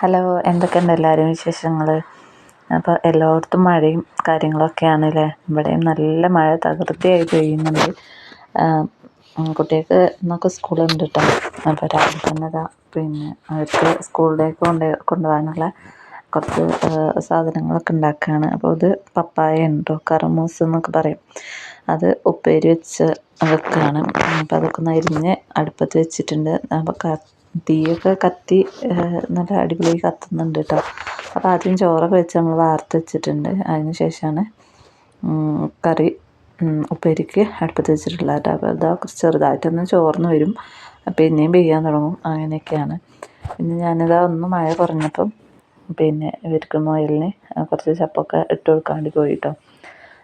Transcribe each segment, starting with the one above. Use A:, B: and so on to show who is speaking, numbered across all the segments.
A: Hello എന്തൊക്കെയുണ്ട് എല്ലാവരും വിശേഷങ്ങൾ അപ്പോൾ എല്ലായിടത്തും മഴയും കാര്യങ്ങളൊക്കെയാണ് അല്ലേ ഇവിടെയും നല്ല മഴ തകൃതിയായി പെയ്യുന്നുണ്ട്. കുട്ടികൾക്ക് ഇന്നൊക്കെ സ്കൂളുണ്ട് കേട്ടോ അപ്പോൾ രാവിലെ തന്നെ ഇതാ പിന്നെ അവർക്ക് സ്കൂളിലേക്ക് കൊണ്ട് കൊണ്ടുപോകാനുള്ള കുറച്ച് സാധനങ്ങളൊക്കെ ഉണ്ടാക്കുകയാണ്. അപ്പോൾ ഇത് പപ്പായ ഉണ്ടോ? കറമൂസ് എന്നൊക്കെ പറയും. അത് ഉപ്പേരി വെച്ച് വെക്കുകയാണ്. അപ്പോൾ അതൊക്കെ ഒന്ന് അരിഞ്ഞ് അടുപ്പത്ത് വെച്ചിട്ടുണ്ട്. അപ്പോൾ തീയൊക്കെ കത്തി നല്ല അടിപൊളിയായി കത്തുന്നുണ്ട് കേട്ടോ അപ്പോൾ ആദ്യം ചോറൊക്കെ വെച്ച് നമ്മൾ വാർത്ത് വെച്ചിട്ടുണ്ട്. അതിന് ശേഷമാണ് കറി ഉപ്പേരിക്ക് അടുപ്പത്ത് വെച്ചിട്ടുള്ളത് കേട്ടോ അപ്പോൾ ഇതാ ചെറുതായിട്ടൊന്ന് ചോർന്ന് വരും. പിന്നെയും പെയ്യാൻ തുടങ്ങും. അങ്ങനെയൊക്കെയാണ്. പിന്നെ ഞാനിതാ ഒന്ന് മഴ കുറഞ്ഞപ്പം പിന്നെ ഇവർക്ക് മുയലിന് കുറച്ച് ചപ്പൊക്കെ ഇട്ട് കൊടുക്കാൻ വേണ്ടി പോയി കേട്ടോ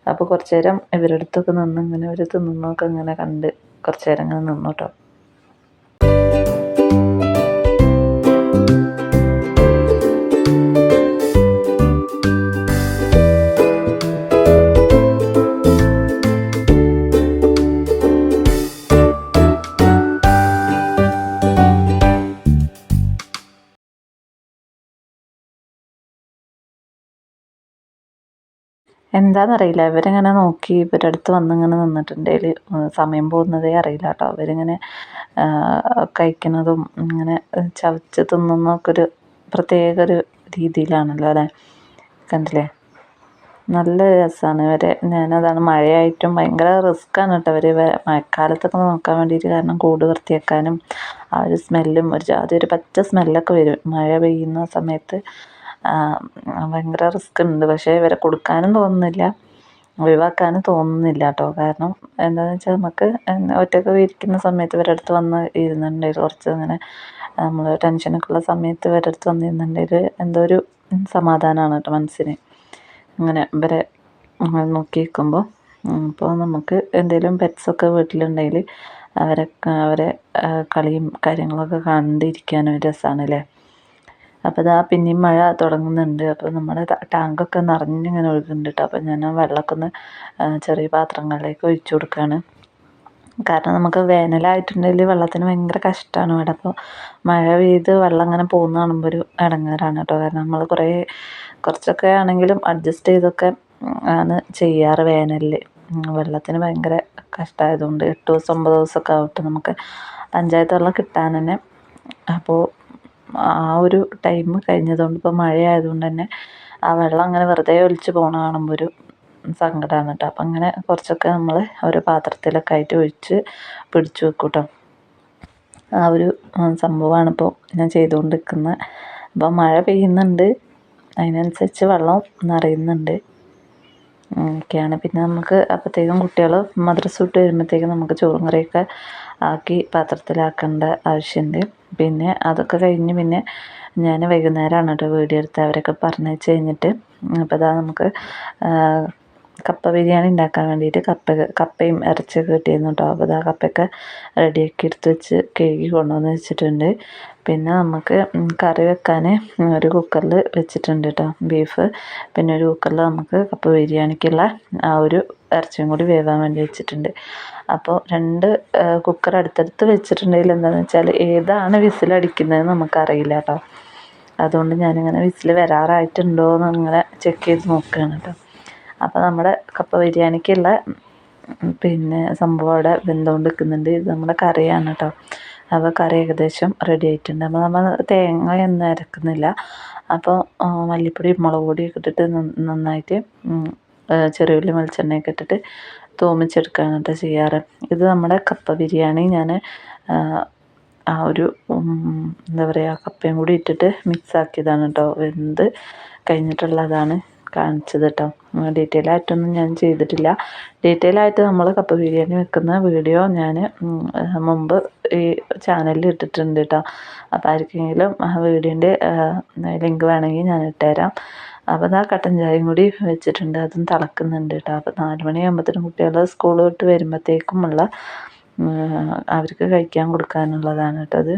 A: അപ്പോൾ കുറച്ച് നേരം ഇവരുടെ അടുത്തൊക്കെ നിന്ന് ഇങ്ങനെ ഒരു തിന്നുന്നൊക്കെ ഇങ്ങനെ കണ്ട് കുറച്ച് നേരം ഇങ്ങനെ നിന്നു കേട്ടോ എന്താണെന്നറിയില്ല ഇവരിങ്ങനെ നോക്കി ഇവരുടെ അടുത്ത് വന്നിങ്ങനെ നിന്നിട്ടുണ്ടെങ്കിൽ സമയം പോകുന്നതേ അറിയില്ല കേട്ടോ. അവരിങ്ങനെ കഴിക്കുന്നതും ഇങ്ങനെ ചവച്ച് തിന്നുന്നതൊക്കെ ഒരു പ്രത്യേക ഒരു രീതിയിലാണല്ലോ അല്ലേ? കണ്ടില്ലേ? നല്ല രസമാണ് ഇവരെ. ഞാനതാണ് മഴയായിട്ടും ഭയങ്കര റിസ്ക്കാണ് കേട്ടോ അവർ മഴക്കാലത്തൊക്കെ നോക്കാൻ വേണ്ടിയിട്ട് കാരണം കൂട് വൃത്തിയാക്കാനും ആ ഒരു സ്മെല്ലും ഒരു ജാതി ഒരു പച്ച സ്മെല്ലൊക്കെ വരും. മഴ പെയ്യുന്ന സമയത്ത് ഭയങ്കര റിസ്ക് ഉണ്ട്. പക്ഷേ ഇവരെ കൊടുക്കാനും തോന്നുന്നില്ല. ഒഴിവാക്കാനും തോന്നുന്നില്ല കേട്ടോ. കാരണം എന്താണെന്ന് വെച്ചാൽ നമുക്ക് ഒറ്റയ്ക്ക് ഇരിക്കുന്ന സമയത്ത് ഇവരുടെ അടുത്ത് വന്ന് ഇരുന്നുണ്ട് കുറച്ച് അങ്ങനെ നമ്മൾ ടെൻഷനൊക്കെ ഉള്ള സമയത്ത് ഇവരുടെ അടുത്ത് വന്നിരുന്നുണ്ടെങ്കിൽ എന്തോ ഒരു സമാധാനമാണ് കേട്ടോ മനസ്സിന്. അങ്ങനെ ഇവരെ നോക്കി നിൽക്കുമ്പോൾ അപ്പോൾ നമുക്ക് എന്തെങ്കിലും പെറ്റ്സൊക്കെ വീട്ടിലുണ്ടെങ്കിൽ അവരെ അവരെ കളിയും കാര്യങ്ങളൊക്കെ കണ്ടിരിക്കാനും രസമാണ് അല്ലേ? അപ്പോൾ ഇതാ പിന്നെയും മഴ തുടങ്ങുന്നുണ്ട്. അപ്പോൾ നമ്മുടെ ടാങ്കൊക്കെ നിറഞ്ഞിങ്ങനെ ഒഴുകുന്നുണ്ട് കേട്ടോ അപ്പോൾ ഞാൻ ആ വെള്ളമൊക്കെ ഒന്ന് ചെറിയ പാത്രങ്ങളിലേക്ക് ഒഴിച്ചു കൊടുക്കുകയാണ് കാരണം നമുക്ക് വേനലായിട്ടുണ്ടെങ്കിൽ വെള്ളത്തിന് ഭയങ്കര കഷ്ടമാണ് ഇവിടെ. അപ്പോൾ മഴ പെയ്ത് വെള്ളം അങ്ങനെ പോകുന്ന കാണുമ്പോൾ ഒരു ഇടങ്ങേറാണ് കേട്ടോ കാരണം നമ്മൾ കുറേ കുറച്ചൊക്കെ ആണെങ്കിലും അഡ്ജസ്റ്റ് ചെയ്തൊക്കെ ആണ് ചെയ്യാറ് വേനലിൽ വെള്ളത്തിന് ഭയങ്കര കഷ്ടമായതുകൊണ്ട് എട്ട് ദിവസം ഒമ്പത് ദിവസമൊക്കെ ആവട്ടെ നമുക്ക് പഞ്ചായത്ത് വെള്ളം കിട്ടാൻ തന്നെ അപ്പോൾ ആ ഒരു ടൈം കഴിഞ്ഞതുകൊണ്ട് ഇപ്പോൾ മഴയായതുകൊണ്ട് തന്നെ ആ വെള്ളം അങ്ങനെ വെറുതെ ഒലിച്ച് പോകണ കാണുമ്പോൾ ഒരു സങ്കടമാണ് കേട്ടോ. അപ്പം അങ്ങനെ കുറച്ചൊക്കെ നമ്മൾ ഓരോ പാത്രത്തിലൊക്കെ ആയിട്ട് ഒഴിച്ച് പിടിച്ചു വെക്കും കേട്ടോ. ആ ഒരു സംഭവമാണ് ഇപ്പോൾ ഞാൻ ചെയ്തുകൊണ്ടിരിക്കുന്നത് അപ്പോൾ മഴ പെയ്യുന്നുണ്ട്. അതിനനുസരിച്ച് വെള്ളം നിറയുന്നുണ്ട്. ഒക്കെയാണ്. പിന്നെ നമുക്ക് അപ്പോഴത്തേക്കും കുട്ടികൾ മദ്രസ വിട്ട് വരുമ്പോഴത്തേക്കും നമുക്ക് ചോറും കറിയൊക്കെ ആക്കി പാത്രത്തിലാക്കേണ്ട ആവശ്യമുണ്ട് പിന്നെ അതൊക്കെ കഴിഞ്ഞ് പിന്നെ ഞാൻ വൈകുന്നേരമാണ് കേട്ടോ വീഡിയോ എടുത്ത് അവരൊക്കെ പറഞ്ഞയച്ച് കഴിഞ്ഞിട്ട്. അപ്പോൾ അതാ നമുക്ക് കപ്പ ബിരിയാണി ഉണ്ടാക്കാൻ വേണ്ടിയിട്ട് കപ്പ കപ്പയും ഇറച്ചി കിട്ടിയിരുന്നു കേട്ടോ അപ്പോൾ ഇതാ കപ്പയൊക്കെ റെഡിയാക്കി എടുത്ത് വെച്ച് കഴുകി കൊണ്ടുവന്ന് വെച്ചിട്ടുണ്ട്. പിന്നെ നമുക്ക് കറി വെക്കാൻ ഒരു കുക്കറിൽ വെച്ചിട്ടുണ്ട് കേട്ടോ ബീഫ്. പിന്നെ ഒരു കുക്കറിൽ നമുക്ക് കപ്പ ബിരിയാണിക്കുള്ള ആ ഒരു ഇറച്ചിയും കൂടി വേവാൻ വേണ്ടി വെച്ചിട്ടുണ്ട്. അപ്പോൾ രണ്ട് കുക്കർ അടുത്തടുത്ത് വെച്ചിട്ടുണ്ടെങ്കിൽ എന്താണെന്ന് വെച്ചാൽ ഏതാണ് വിസിലടിക്കുന്നതെന്ന് നമുക്കറിയില്ല കേട്ടോ അതുകൊണ്ട് ഞാനിങ്ങനെ വിസിൽ വരാറായിട്ടുണ്ടോ എന്ന് ഇങ്ങനെ ചെക്ക് ചെയ്ത് നോക്കുകയാണ് കേട്ടോ അപ്പോൾ നമ്മുടെ കപ്പ ബിരിയാണിക്കുള്ള പിന്നെ സംഭവം അവിടെ വെന്തുകൊണ്ട് നിൽക്കുന്നുണ്ട് ഇത് നമ്മുടെ കറിയാണ് കേട്ടോ അപ്പോൾ കറി ഏകദേശം റെഡി ആയിട്ടുണ്ട്. അപ്പോൾ നമ്മൾ തേങ്ങയൊന്നും അരക്കുന്നില്ല. അപ്പോൾ മല്ലിപ്പൊടി മുളക് പൊടിയൊക്കെ ഇട്ടിട്ട് നന്നായിട്ട് ചെറിയ ഉള്ളി വെളിച്ചെണ്ണയൊക്കെ ഇട്ടിട്ട് തൂമിച്ചെടുക്കുകയാണ് കേട്ടോ ചെയ്യാറ്. ഇത് നമ്മുടെ കപ്പ ബിരിയാണി. ഞാൻ ആ ഒരു എന്താ പറയുക കപ്പയും കൂടി ഇട്ടിട്ട് മിക്സ് ആക്കിയതാണ് കേട്ടോ വെന്ത് കഴിഞ്ഞിട്ടുള്ളതാണ് കാണിച്ചത് കേട്ടോ ഡീറ്റെയിൽ ആയിട്ടൊന്നും ഞാൻ ചെയ്തിട്ടില്ല. ഡീറ്റെയിൽ ആയിട്ട് നമ്മൾ കപ്പ ബിരിയാണി വെക്കുന്ന വീഡിയോ ഞാൻ മുമ്പ് ഈ ചാനലിൽ ഇട്ടിട്ടുണ്ട് കേട്ടോ അപ്പോൾ ആർക്കെങ്കിലും ആ വീഡിയോന്റെ ലിങ്ക് വേണമെങ്കിൽ ഞാൻ ഇട്ടുതരാം അപ്പോൾ അതാ കട്ടൻ ചായയും കൂടി വെച്ചിട്ടുണ്ട്. അതും തിളക്കുന്നുണ്ട് കേട്ടോ അപ്പോൾ നാല് മണിയാകുമ്പോഴത്തേനും കുട്ടികൾ സ്കൂൾ വിട്ട് വരുമ്പോഴത്തേക്കുമുള്ള അവർക്ക് കഴിക്കാൻ കൊടുക്കാനുള്ളതാണ് കേട്ടോ അത്